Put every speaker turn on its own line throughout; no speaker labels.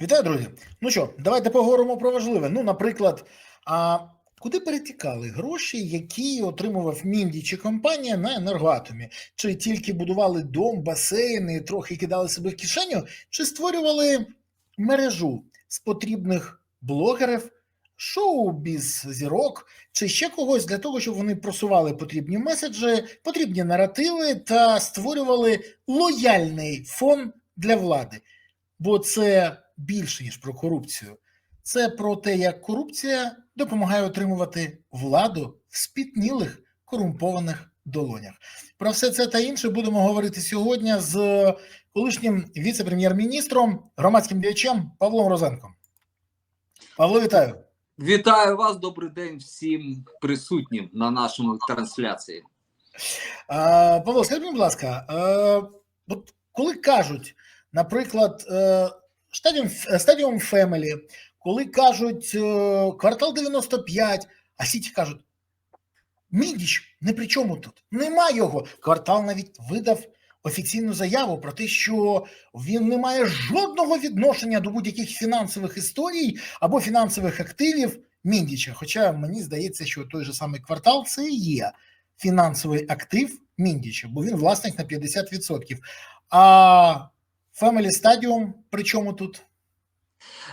Вітаю, друзі. Ну що, давайте поговоримо про важливе. Ну, наприклад, а куди перетікали гроші, які отримував Мінді чи компанія на енергоатомі? Чи тільки будували дом, басейн і трохи кидали себе в кишеню, чи створювали мережу з потрібних блогерів, шоу-біз зірок, чи ще когось для того, щоб вони просували потрібні меседжі, потрібні наративи та створювали лояльний фон для влади? Бо це більше ніж про корупцію. Це про те, як корупція допомагає отримувати владу в спітнілих корумпованих долонях. Про все це та інше будемо говорити сьогодні з колишнім віце-прем'єр-міністром, громадським діячем Павлом Розенком. Павло, вітаю.
Вітаю вас, добрий день всім присутнім на нашому трансляції.
А, Павло, скажіть, будь ласка, а, от коли кажуть, наприклад, стадіум стадіум Фемелі, коли кажуть е, квартал 95, а сіті кажуть, Мідіч не при чому тут. Нема його. Квартал навіть видав офіційну заяву про те, що він не має жодного відношення до будь-яких фінансових історій або фінансових активів Міндіча. Хоча мені здається, що той же самий квартал це і є фінансовий актив Міндіча, бо він власник на 50%. А Family Stadium при чому тут?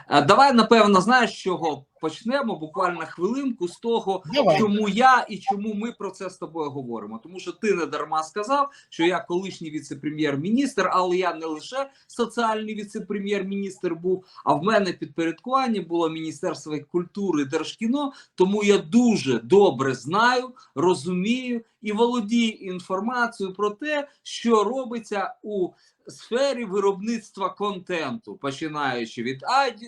Е, Давай, напевно, знаєш, з чого почнемо буквально хвилинку з того,
Давай.
чому я і чому ми про це з тобою говоримо. Тому що ти не дарма сказав, що я колишній віце-прем'єр-міністр, але я не лише соціальний віце-прем'єр-міністр був, а в мене підпорядкування було Міністерство культури і Держкіно, тому я дуже добре знаю, розумію і володію інформацією про те, що робиться у сфері виробництва контенту, починаючи від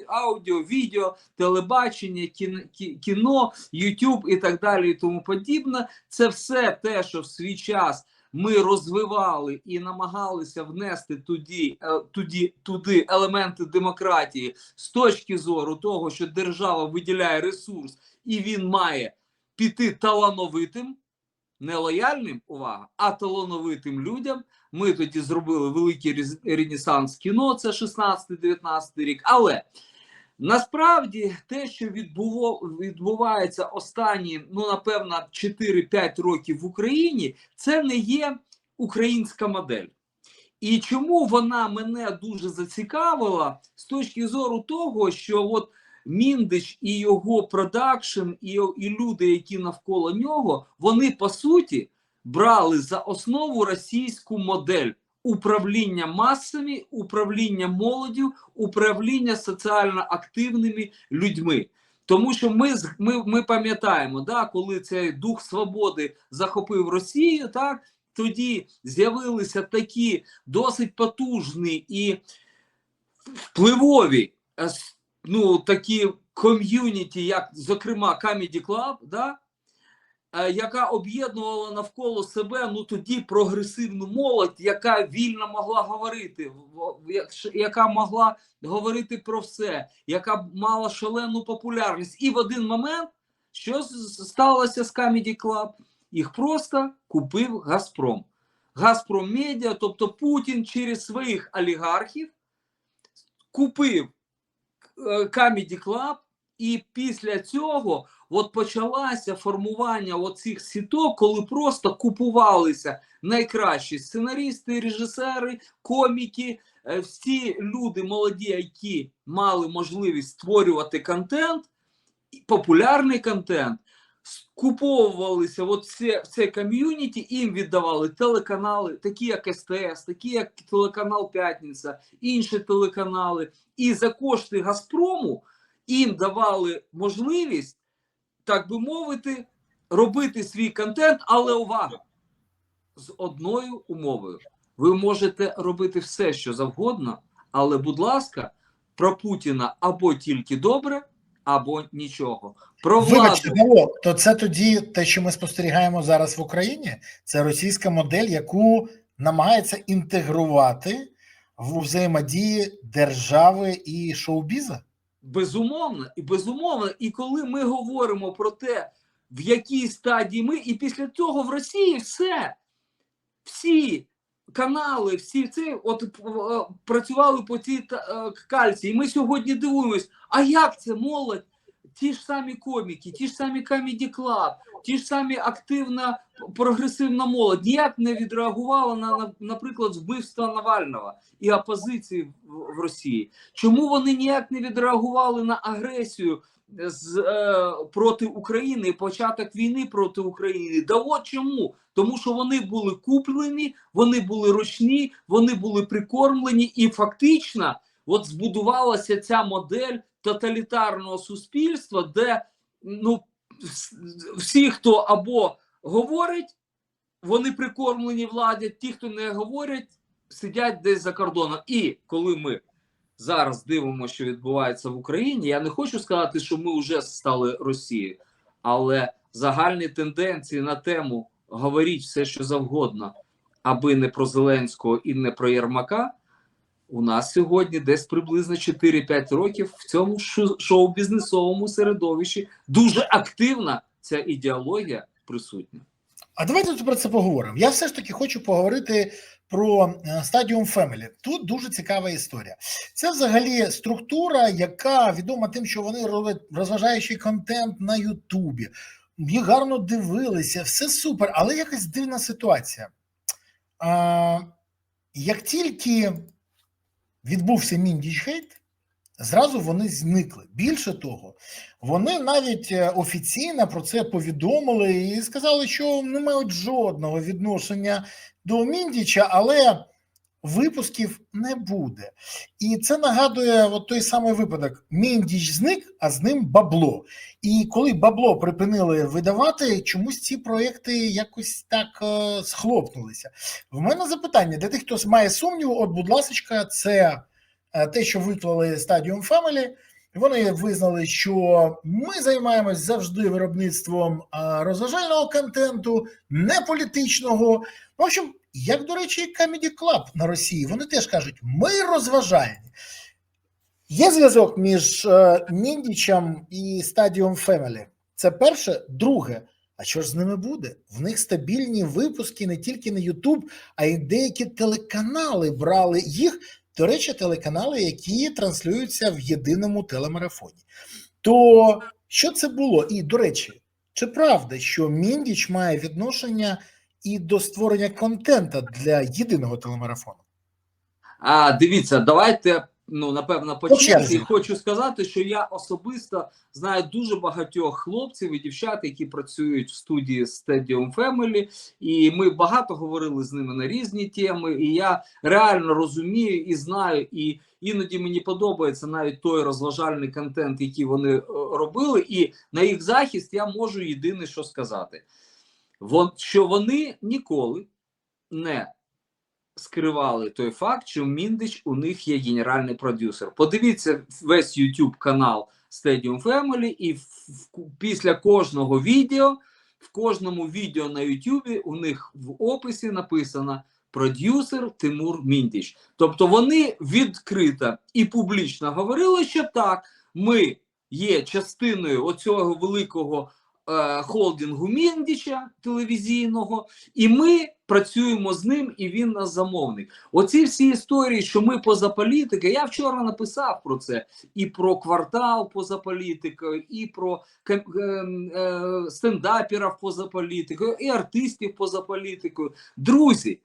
аудіо, відео, телебачення, кіно, кі- YouTube і так далі, і тому подібне. Це все те, що в свій час ми розвивали і намагалися внести туди, е, туди, туди елементи демократії з точки зору того, що держава виділяє ресурс і він має піти талановитим. Не лояльним, увага, а талановитим людям. Ми тоді зробили великий ренесанс кіно, це 16-19 рік. Але насправді те, що відбувається останні, ну напевно, 4-5 років в Україні, це не є українська модель. І чому вона мене дуже зацікавила з точки зору того, що от Міндич і його продакшн, і, і люди, які навколо нього, вони по суті брали за основу російську модель управління масами, управління молоддю, управління соціально активними людьми. Тому що ми ми, ми пам'ятаємо, да, коли цей дух свободи захопив Росію, так тоді з'явилися такі досить потужні і впливові е, ну, такі ком'юніті, як, зокрема, Comedy Club, да, е, яка об'єднувала навколо себе ну тоді прогресивну молодь, яка вільно могла говорити, яка могла говорити про все, яка мала шалену популярність. І в один момент що сталося з Comedy Club? Їх просто купив Газпром. Газпром Медіа, тобто Путін через своїх олігархів купив Comedy Club, і після цього от почалося формування оцих сіток, коли просто купувалися найкращі сценарісти, режисери, коміки, е, всі люди молоді, які мали можливість створювати контент, популярний контент. Скуповувалися от все, це ком'юніті, їм віддавали телеканали, такі як СТС, такі як телеканал П'ятниця, інші телеканали. І за кошти Газпрому їм давали можливість, так би мовити, робити свій контент, але увага! З одною умовою. Ви можете робити все, що завгодно, але, будь ласка, про Путіна або тільки добре, або нічого. Про владу.
Вибачте, Павло, то це тоді те, що ми спостерігаємо зараз в Україні, це російська модель, яку намагається інтегрувати в взаємодії держави і шоу-біза?
Безумовно, і безумовно. І коли ми говоримо про те, в якій стадії ми, і після цього в Росії все, всі канали, всі ці от е, працювали по цій та- е, кальці. І ми сьогодні дивуємось, а як це молодь? Ті ж самі коміки, ті ж самі Comedy Club, ті ж самі активна прогресивна молодь ніяк не відреагувала на, на наприклад, вбивство Навального і опозиції в Росії. Чому вони ніяк не відреагували на агресію з е, проти України, початок війни проти України? Да от чому? Тому що вони були куплені, вони були ручні, вони були прикормлені, і фактично, от збудувалася ця модель тоталітарного суспільства, де ну всі, хто або говорить, вони прикормлені владі, ті, хто не говорять, сидять десь за кордоном. І коли ми зараз дивимося, що відбувається в Україні, я не хочу сказати, що ми вже стали Росією, але загальні тенденції на тему говоріть все, що завгодно, аби не про Зеленського і не про Єрмака. У нас сьогодні десь приблизно 4-5 років в цьому шоу-бізнесовому середовищі дуже активна ця ідеологія присутня.
А давайте тут про це поговоримо. Я все ж таки хочу поговорити про е, Stadium Family. Тут дуже цікава історія. Це взагалі структура, яка відома тим, що вони роблять розважаючий контент на Ютубі. Їх гарно дивилися, все супер, але якась дивна ситуація. А, як тільки відбувся міндіч хейт, зразу вони зникли. Більше того, вони навіть е, офіційно про це повідомили і сказали, що не мають жодного відношення до Міндіча, але випусків не буде. І це нагадує от той самий випадок: Міндіч зник, а з ним бабло. І коли бабло припинили видавати, чомусь ці проекти якось так е, схлопнулися. В мене запитання для тих, хто має сумніву, от, будь ласка, це те, що виклали Stadium Family. Вони визнали, що ми займаємось завжди виробництвом розважального контенту, не політичного. В общем, як, до речі, Comedy Club на Росії, вони теж кажуть, ми розважальні. Є зв'язок між е, Міндічем і Stadium Family. Це перше. Друге, а що ж з ними буде? В них стабільні випуски не тільки на YouTube, а й деякі телеканали брали їх. До речі, телеканали, які транслюються в єдиному телемарафоні. То що це було? І до речі, чи правда, що Міндіч має відношення і до створення контента для єдиного телемарафону?
А дивіться, давайте ну напевно по
По
черзі.
черзі.
Хочу сказати, що я особисто знаю дуже багатьох хлопців і дівчат, які працюють в студії Stadium Family, і ми багато говорили з ними на різні теми. І я реально розумію і знаю, і іноді мені подобається навіть той розважальний контент, який вони е, робили. І на їх захист я можу єдине, що сказати, що вони ніколи не скривали той факт, що Міндич у них є генеральний продюсер. Подивіться весь YouTube канал Stadium Family, і в, в- після кожного відео, в кожному відео на YouTube у них в описі написано продюсер Тимур Міндіч. Тобто вони відкрито і публічно говорили, що так, ми є частиною оцього великого холдингу Міндіча телевізійного, і ми працюємо з ним, і він наш замовник. Оці всі історії, що ми поза політикою, я вчора написав про це і про квартал поза політикою, і про ем, е, стендаперів поза політикою, і артистів поза політикою. Друзі.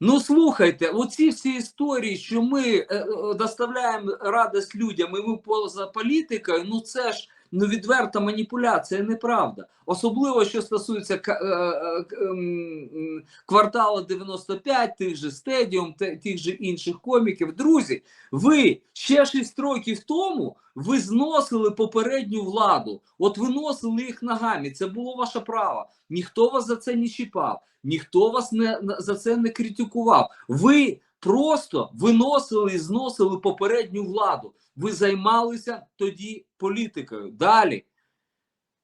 Ну слухайте, оці всі історії, що ми е, е, доставляємо радість людям, і ми поза політикою, ну це ж ну відверта маніпуляція, неправда. Особливо що стосується е, е, ем, квартала 95, тих же стедіум, тих же інших коміків. Друзі, ви ще 6 років тому ви зносили попередню владу, от виносили їх ногами. Це було ваше право. Ніхто вас за це не чіпав, ніхто вас не за це не критикував. Ви просто виносили і зносили попередню владу. Ви займалися тоді політикою. Далі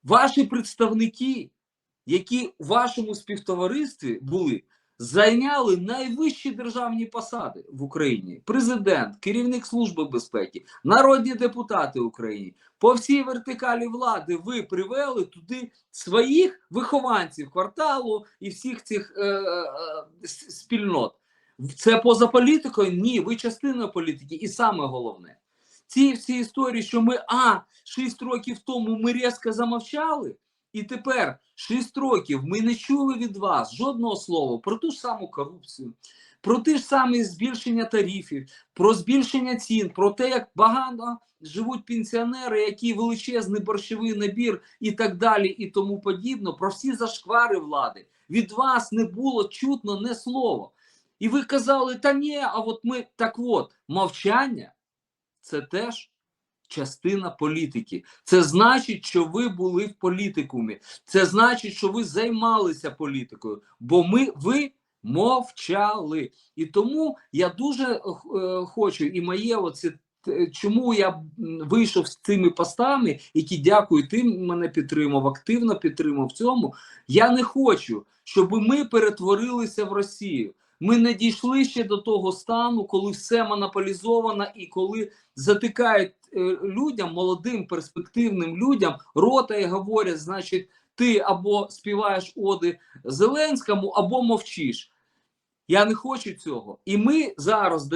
ваші представники, які у вашому співтоваристві були, зайняли найвищі державні посади в Україні: президент, керівник служби безпеки, народні депутати України. По всій вертикалі влади ви привели туди своїх вихованців кварталу і всіх цих е, е, спільнот. Це поза політикою? Ні, ви частина політики. І саме головне, ці всі історії, що ми а 6 років тому ми різко замовчали, і тепер 6 років ми не чули від вас жодного слова про ту ж саму корупцію, про те ж саме збільшення тарифів, про збільшення цін, про те, як багато живуть пенсіонери, які величезний борщовий набір і так далі, і тому подібно, про всі зашквари влади. Від вас не було чутно не слова. І ви казали, та ні, а от ми так от, мовчання це теж частина політики. Це значить, що ви були в політикумі. Це значить, що ви займалися політикою, бо ми ви мовчали. І тому я дуже е, хочу, і моє оце. Чому я вийшов з цими постами, які дякую тим, мене підтримав, активно підтримав в цьому. Я не хочу, щоб ми перетворилися в Росію. Ми не дійшли ще до того стану, коли все монополізовано і коли затикають е, людям, молодим перспективним людям, рота і говорять, значить, ти або співаєш оди Зеленському, або мовчиш. Я не хочу цього. І ми зараз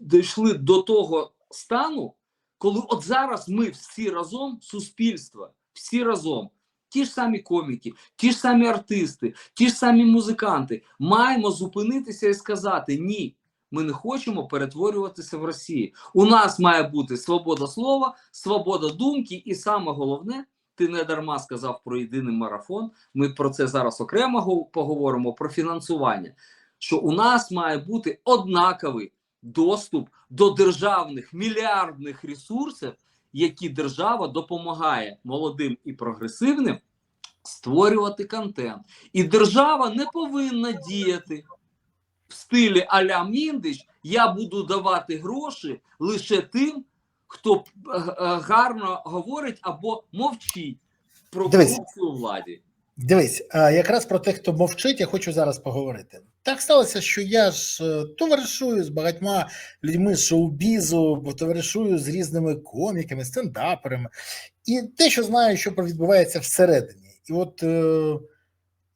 дійшли до того стану, коли от зараз ми всі разом, суспільство, всі разом, ті ж самі коміки, ті ж самі артисти, ті ж самі музиканти, маємо зупинитися і сказати: ні, ми не хочемо перетворюватися в Росії. У нас має бути свобода слова, свобода думки, і саме головне. Ти не дарма сказав про єдиний марафон. Ми про це зараз окремо поговоримо про фінансування. Що у нас має бути однаковий доступ до державних мільярдних ресурсів, які держава допомагає молодим і прогресивним створювати контент. І держава не повинна діяти в стилі аля Міндич. Я буду давати гроші лише тим, хто е, е, гарно говорить або мовчить про корупцію владі.
Дивись, якраз про тих, хто мовчить, я хочу зараз поговорити. Так сталося, що я ж е, товаришую з багатьма людьми з шоу-бізу, товаришую з різними коміками, стендаперами, і те, що знаю, що відбувається всередині. І от е,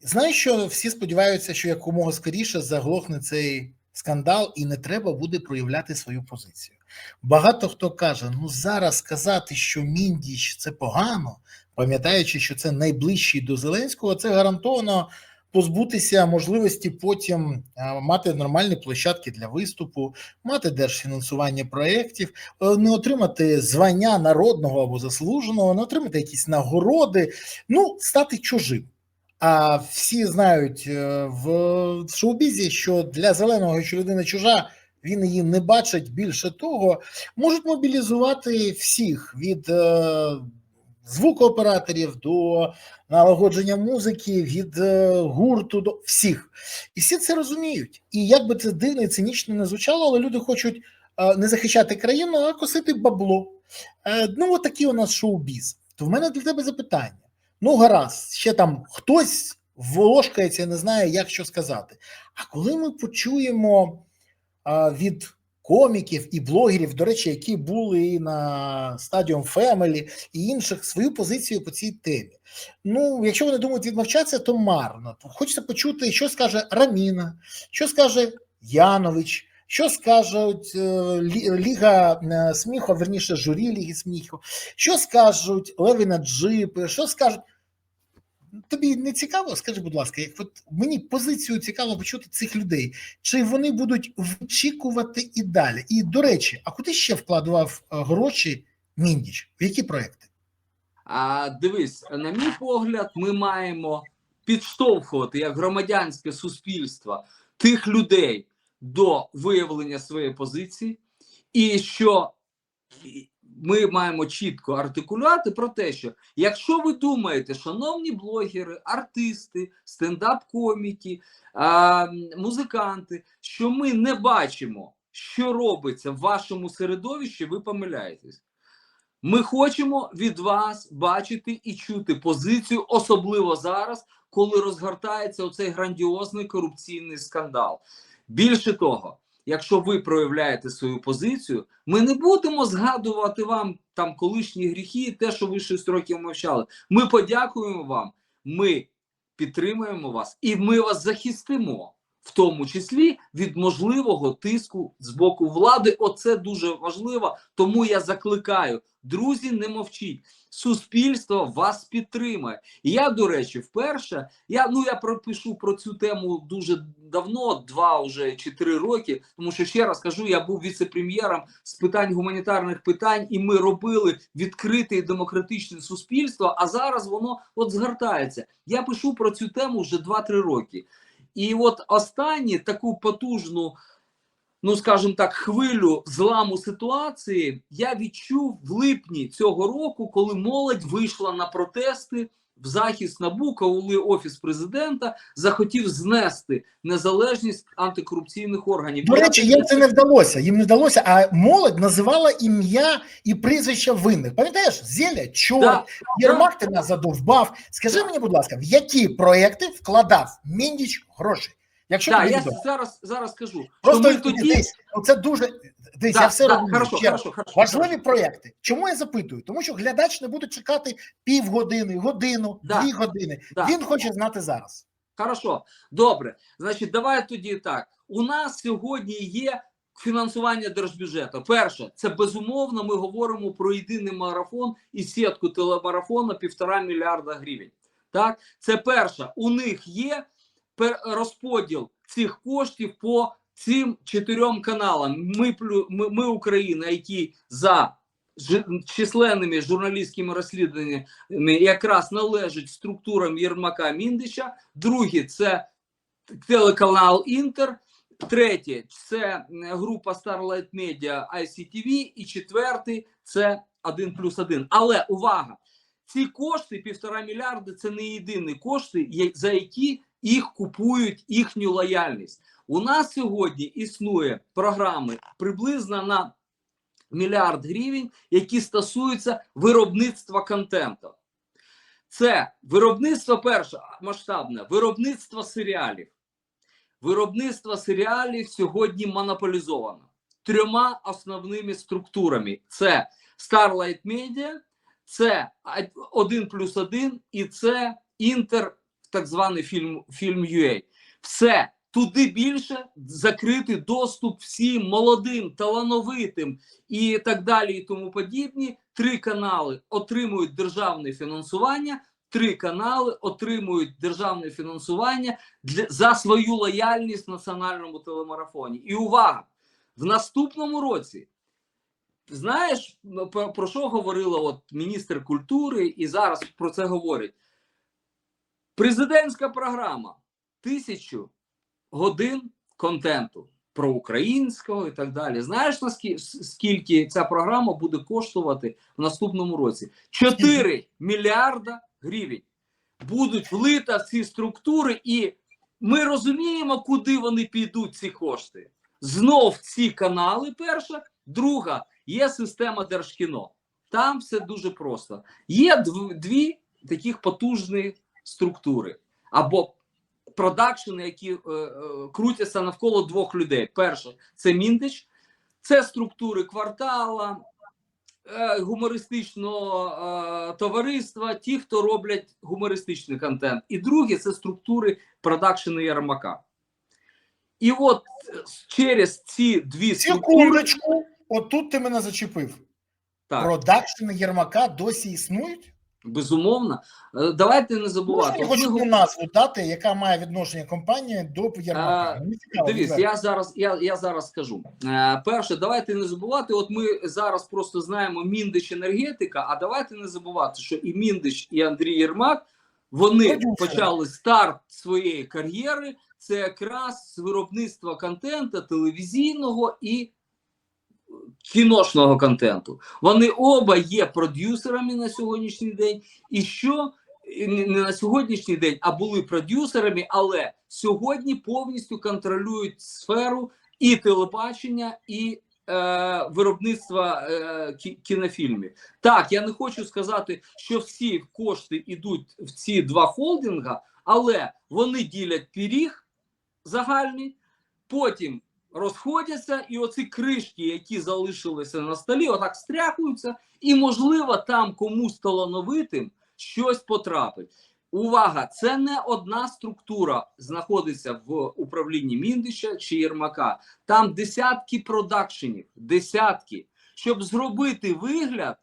знаю, що всі сподіваються, що якомога скоріше заглохне цей скандал, і не треба буде проявляти свою позицію. Багато хто каже: ну зараз сказати, що Міндіч це погано, пам'ятаючи, що це найближчий до Зеленського, це гарантовано позбутися можливості потім мати нормальні площадки для виступу, мати держфінансування проєктів, е, не отримати звання народного або заслуженого, не отримати якісь нагороди, ну стати чужим. А всі знають е, в шоу-бізі, що для зеленого, якщо людина чужа, він її не бачить. Більше того, можуть мобілізувати всіх від е, звукооператорів до налагодження музики, від е, гурту до всіх. І всі це розуміють. І як би це дивно і цинічно не звучало, але люди хочуть е, не захищати країну, а косити бабло. Е, ну, от такий у нас шоу-біз. То в мене для тебе запитання. Ну, гаразд, ще там хтось волошкається, не знає, як що сказати. А коли ми почуємо від коміків і блогерів, до речі, які були і на стадіум Family і інших свою позицію по цій темі. Ну, якщо вони думають відмовчатися, то марно. Хочеться почути, що скаже Раміна, що скаже Янович. Що скажуть е, Ліга е, сміху, верніше журі Ліги сміху, що скажуть Левіна Джипи, що скажуть. Тобі не цікаво? Скажи, будь ласка, як от мені позицію цікаво почути цих людей, чи вони будуть вичікувати і далі? І до речі, а куди ще вкладував е, гроші Міндіч? В які проекти?
А дивись, на мій погляд, ми маємо підштовхувати як громадянське суспільство тих людей до виявлення своєї позиції, і що ми маємо чітко артикулювати про те, що якщо ви думаєте, шановні блогери, артисти, стендап-коміки, музиканти, що ми не бачимо, що робиться в вашому середовищі, ви помиляєтесь. Ми хочемо від вас бачити і чути позицію, особливо зараз, коли розгортається оцей грандіозний корупційний скандал. Більше того, якщо ви проявляєте свою позицію, ми не будемо згадувати вам там колишні гріхи, те, що ви 6 років мовчали. Ми подякуємо вам, ми підтримуємо вас і ми вас захистимо в тому числі від можливого тиску з боку влади. Оце дуже важливо. Тому я закликаю, друзі, не мовчіть. Суспільство вас підтримає. Я, до речі, вперше я ну я пропишу про цю тему дуже давно, два вже чи три роки. Тому що ще раз кажу, я був віце-прем'єром з питань гуманітарних питань, і ми робили відкрите і демократичне суспільство. А зараз воно от згортається. Я пишу про цю тему вже 2-3 роки. І от останні таку потужну, ну скажімо так, хвилю зламу ситуації я відчув в липні цього року, коли молодь вийшла на протести в захист НАБУ, коли офіс президента захотів знести незалежність антикорупційних органів.
До речі, їм це не вдалося. Їм не вдалося, а молодь називала ім'я і прізвища винних. Пам'ятаєш, Зеля, чорт,
Да,
Єрмак ти нас задовбав. Скажи мені, будь ласка, в які проекти вкладав Міндіч гроші? Якщо
да, я зараз зараз скажу.
Просто
що ми
тоді... десь, ну, це дуже десь,
Да,
я все
да,
розумію.
хорошо,
Ще
хорошо, хорошо,
Важливі
хорошо.
проекти. Чому я запитую? Тому що глядач не буде чекати півгодини, годину,
Да.
дві години.
Да.
Він хоче знати зараз.
Хорошо, добре. Значить, давай тоді так. У нас сьогодні є фінансування держбюджету. Перше, це безумовно. Ми говоримо про єдиний марафон і сітку телемарафону півтора мільярда гривень. Так, це перше. У них є розподіл цих коштів по цим чотирьом каналам. Ми ми, ми Україна, які за численними журналістськими розслідуваннями якраз належать структурам Єрмака Міндича. Друге це телеканал Інтер. Третє це група Starlight Media ICTV. І четвертий це 1 плюс 1. Але увага! Ці кошти, півтора мільярди, це не єдині кошти, за які їх купують їхню лояльність. У нас сьогодні існує програми приблизно на мільярд гривень, які стосуються виробництва контенту. Це виробництво перше масштабне, виробництво серіалів. Виробництво серіалів сьогодні монополізовано трьома основними структурами: це Starlight Media, це 1 плюс 1 і це Інтер, так званий фільм, фільм UA. Все туди більше закритий доступ всім молодим, талановитим і так далі, і тому подібні. Три канали отримують державне фінансування. Три канали отримують державне фінансування для за свою лояльність в національному телемарафоні. І увага! В наступному році знаєш про, що говорила от міністр культури, і зараз про це говорять. Президентська програма тисячу годин контенту про українського і так далі. Знаєш наскільки скільки ця програма буде коштувати в наступному році? 4 мільярда гривень будуть влита в ці структури, і ми розуміємо, куди вони підуть ці кошти. Знов ці канали. Перша, друга є система держкіно. Там все дуже просто. Є дві таких потужні структури або продакшени, які е, е, крутяться навколо двох людей. Перше це Міндич, це структури квартала, е, гумористичного е, товариства, ті, хто роблять гумористичний контент. І друге це структури продакшени Ярмака. І от е, через ці дві структури.
Секундочку, отут ти мене зачепив.
Так,
Продакшени Єрмака досі існують?
Безумовно. Е, Давайте не забувати.
Можна
От ми
назву дати, яка має відношення компанія до Єрмака.
Дивись,
відверто.
я зараз я, я зараз скажу. Е, перше, давайте не забувати. От ми зараз просто знаємо Міндич енергетика. А давайте не забувати, що і Міндич, і Андрій Єрмак вони
Продюсери.
почали старт своєї кар'єри. Це якраз з виробництва контенту телевізійного і кіношного контенту. Вони оба є продюсерами на сьогоднішній день. І що не на сьогоднішній день, а були продюсерами, але сьогодні повністю контролюють сферу і телебачення, і е, виробництва е, кі- кінофільмів. Так, я не хочу сказати, що всі кошти йдуть в ці два холдинга, але вони ділять пиріг загальний, потім розходяться, і оці кришки, які залишилися на столі, отак стряхуються, і, можливо, там комусь талановитим щось потрапить. увага, це не одна структура знаходиться в управлінні Міндича чи Єрмака. Там десятки продакшенів, десятки, щоб зробити вигляд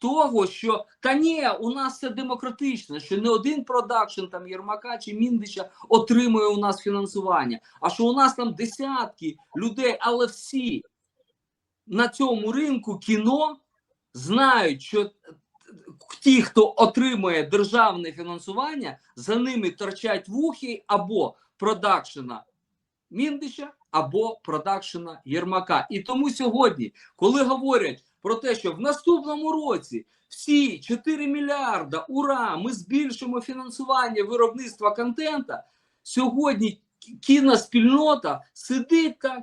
того, що та ні, у нас це демократично, що не один продакшн там Єрмака чи Міндича отримує у нас фінансування, а що у нас там десятки людей, але всі на цьому ринку кіно знають, що ті, хто отримує державне фінансування, за ними торчать вухи або продакшена Міндича, або продакшена Єрмака. І тому сьогодні, коли говорять про те, що в наступному році всі 4 мільярда, ура, ми збільшимо фінансування виробництва контента, сьогодні кіноспільнота сидить так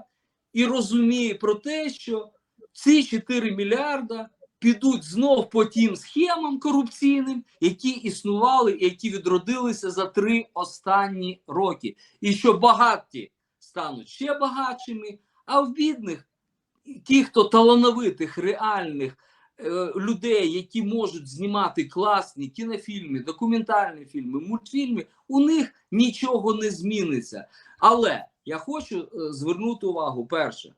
і розуміє про те, що ці 4 мільярда підуть знов по тим схемам корупційним, які існували які відродилися за три останні роки. І що багаті стануть ще багатшими, а в бідних ті, хто талановитих, реальних е, людей, які можуть знімати класні кінофільми, документальні фільми, мультфільми, у них нічого не зміниться. Але я хочу е, звернути увагу перше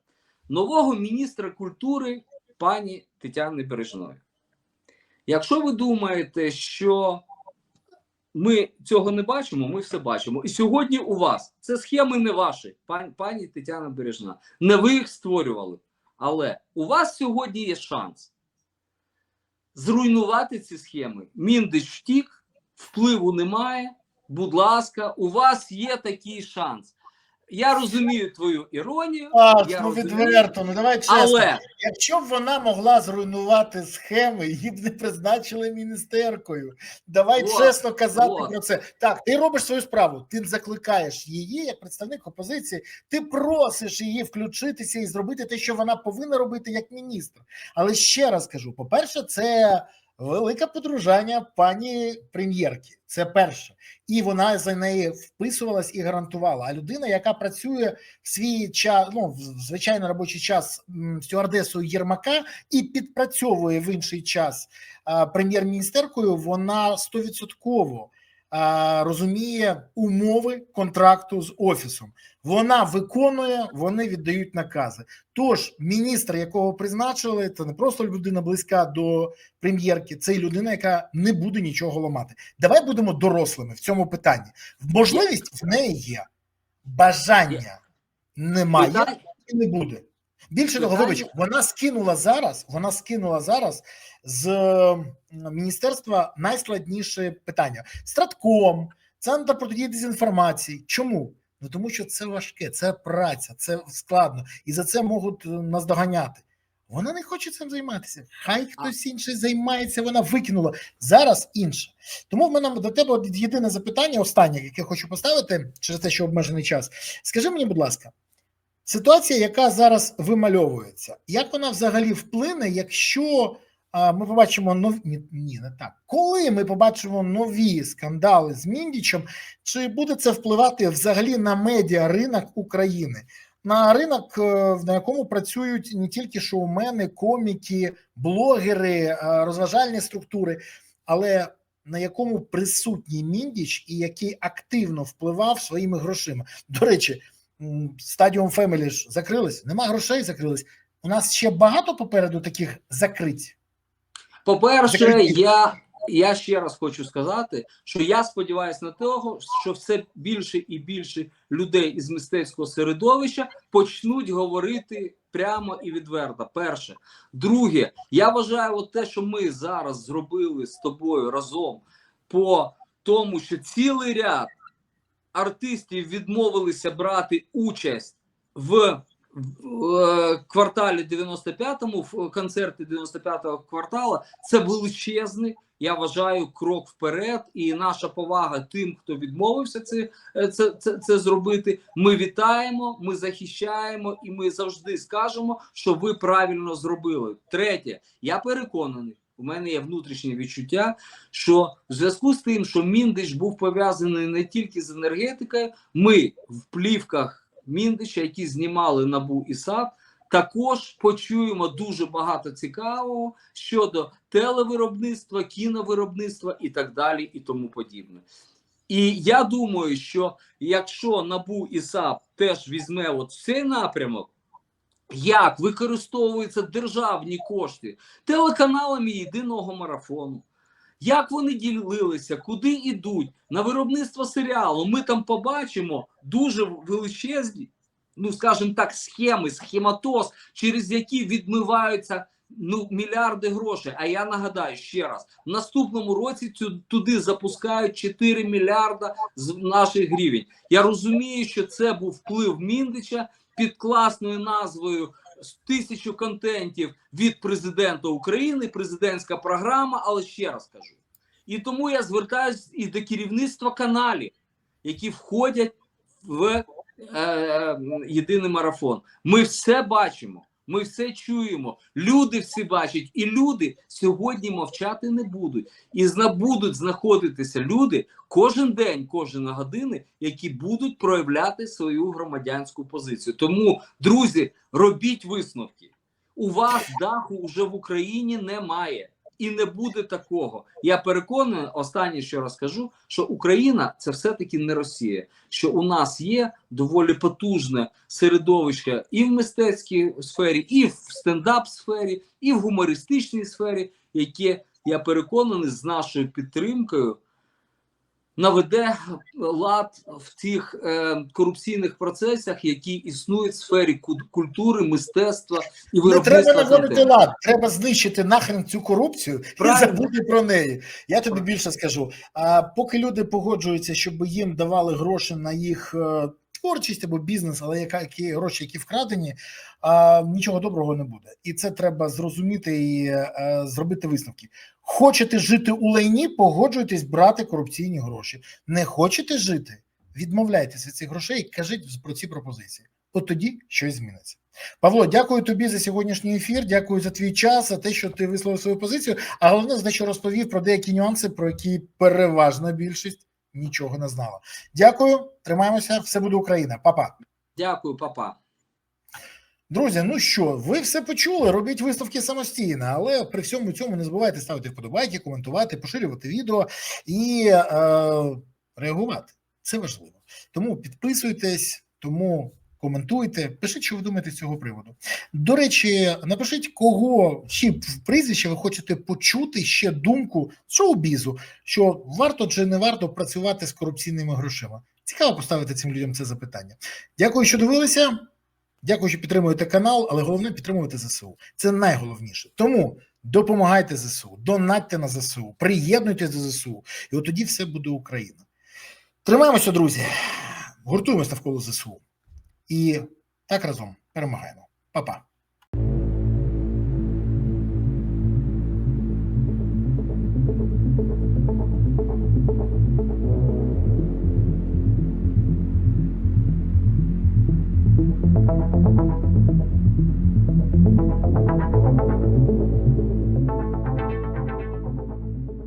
нового міністра культури пані Тетяни Бережної. Якщо ви думаєте, що ми цього не бачимо, ми все бачимо. І сьогодні у вас це схеми не ваші, пані, пані Тетяна Бережна. Не ви їх створювали. Але у вас сьогодні є шанс зруйнувати ці схеми. Міндич втік, впливу немає. Будь ласка, у вас є такий шанс. Я розумію твою іронію.
Так,
я
ну
розумію,
відверто, ну давай чесно.
Але
Якщо б вона могла зруйнувати схеми, її б не призначили міністеркою. Давай
Вот,
чесно казати
вот.
про це. Так, ти робиш свою справу. Ти закликаєш її як представник опозиції. Ти просиш її включитися і зробити те, що вона повинна робити як міністр. Але ще раз кажу: по-перше, це велике подружання пані прем'єрки. Це перше, і вона за неї вписувалась і гарантувала. А людина, яка працює в свій час, ну в звичайно робочий час стюардесою Єрмака і підпрацьовує в інший час прем'єр-міністеркою, вона стовідсотково розуміє умови контракту з офісом. Вона виконує, вони віддають накази. Тож міністр, якого призначили, це не просто людина близька до прем'єрки, це людина, яка не буде нічого ламати. Давай будемо дорослими в цьому питанні. Можливість в неї є, бажання немає і не буде. Більше того, вибач, вона скинула зараз. Вона скинула зараз з міністерства найскладніше питання: Стратком, центр протидії дезінформації. Чому? Ну тому що це важке, це праця, це складно, і за це можуть е, наздоганяти. Вона не хоче цим займатися. Хай хтось інший займається. Вона викинула зараз інше. Тому в мене до тебе єдине запитання, останнє, яке хочу поставити через те, що обмежений час. Скажи мені, будь ласка, ситуація, яка зараз вимальовується, як вона взагалі вплине, якщо ми побачимо нові ні, не так. Коли ми побачимо нові скандали з Міндічем, чи буде це впливати взагалі на медіа ринок України? На ринок, е, на якому працюють не тільки шоумени, коміки, блогери, е, розважальні структури, але на якому присутній міндіч і який активно впливав своїми грошима. До речі, стадіум Фемелі ж закрились, нема грошей, закрились. У нас ще багато попереду таких закрить.
По-перше, я, я ще раз хочу сказати, що я сподіваюся на того, що все більше і більше людей із мистецького середовища почнуть говорити прямо і відверто. Перше, друге, я вважаю, от те, що ми зараз зробили з тобою разом по тому, що цілий ряд артистів відмовилися брати участь в е, кварталі 95-му, в концерті 95-го квартала, це величезний, я вважаю, крок вперед. І наша повага тим, хто відмовився це, е, це, це, це зробити. Ми вітаємо, ми захищаємо і ми завжди скажемо, що ви правильно зробили. Третє, я переконаний. У мене є внутрішнє відчуття, що в зв'язку з тим, що Міндич був пов'язаний не тільки з енергетикою, ми в плівках Міндича, які знімали набу і САП, також почуємо дуже багато цікавого щодо телевиробництва, кіновиробництва і так далі, і тому подібне. І я думаю, що якщо НАБУ і САП теж візьме от цей напрямок, як використовуються державні кошти телеканалами єдиного марафону, як вони ділилися, куди йдуть на виробництво серіалу, ми там побачимо дуже величезні, ну скажімо так, схеми, схематоз, через які відмиваються ну мільярди грошей. А я нагадаю ще раз: в наступному році туди запускають 4 мільярда з наших гривень. Я розумію, що це був вплив Міндича під класною назвою тисячу контентів від президента України, президентська програма. Але ще раз кажу, і тому я звертаюся і до керівництва каналів, які входять в е, єдиний марафон. Ми все бачимо. Ми все чуємо, люди всі бачать, і люди сьогодні мовчати не будуть. І будуть знаходитися люди кожен день, кожен години, які будуть проявляти свою громадянську позицію. Тому, друзі, робіть висновки. У вас даху вже в Україні немає. І не буде такого. Я переконаний, останнє, що розкажу, що Україна це все-таки не Росія. Що у нас є доволі потужне середовище і в мистецькій сфері, і в стендап сфері, і в гумористичній сфері, яке я переконаний з нашою підтримкою наведе лад в тих е, корупційних процесах, які існують в сфері ку- культури, мистецтва і
Не треба наводити лад, треба знищити нахрен цю корупцію
Правильно.
і забути про неї. Я тобі більше скажу. А поки люди погоджуються, щоб їм давали гроші на їх е, творчість або бізнес, але яка які гроші, які вкрадені, а, нічого доброго не буде. І це треба зрозуміти і е, зробити висновки. Хочете жити у лайні, погоджуйтесь брати корупційні гроші. Не хочете жити, відмовляйтесь від цих грошей кажіть про ці пропозиції. От тоді щось зміниться. Павло, дякую тобі за сьогоднішній ефір. Дякую за твій час, за те, що ти висловив свою позицію. А головне, що розповів про деякі нюанси, про які переважна більшість нічого не знала. Дякую, тримаємося. Все буде Україна. Па-па.
Дякую, папа.
Друзі, ну що, ви все почули, робіть виставки самостійно, але при всьому цьому не забувайте ставити вподобайки, коментувати, поширювати відео і е, реагувати. Це важливо. Тому підписуйтесь, тому коментуйте, пишіть, що ви думаєте з цього приводу. До речі, напишіть, кого чи в прізвище ви хочете почути ще думку шоу-бізу, що варто чи не варто працювати з корупційними грошима. Цікаво поставити цим людям це запитання. Дякую, що дивилися. Дякую, що підтримуєте канал, але головне підтримувати ЗСУ. Це найголовніше. Тому допомагайте ЗСУ, донатьте на ЗСУ, приєднуйтесь до ЗСУ, і от тоді все буде Україна. Тримаємося, друзі, гуртуємося навколо ЗСУ. І так разом перемагаємо. Па-па.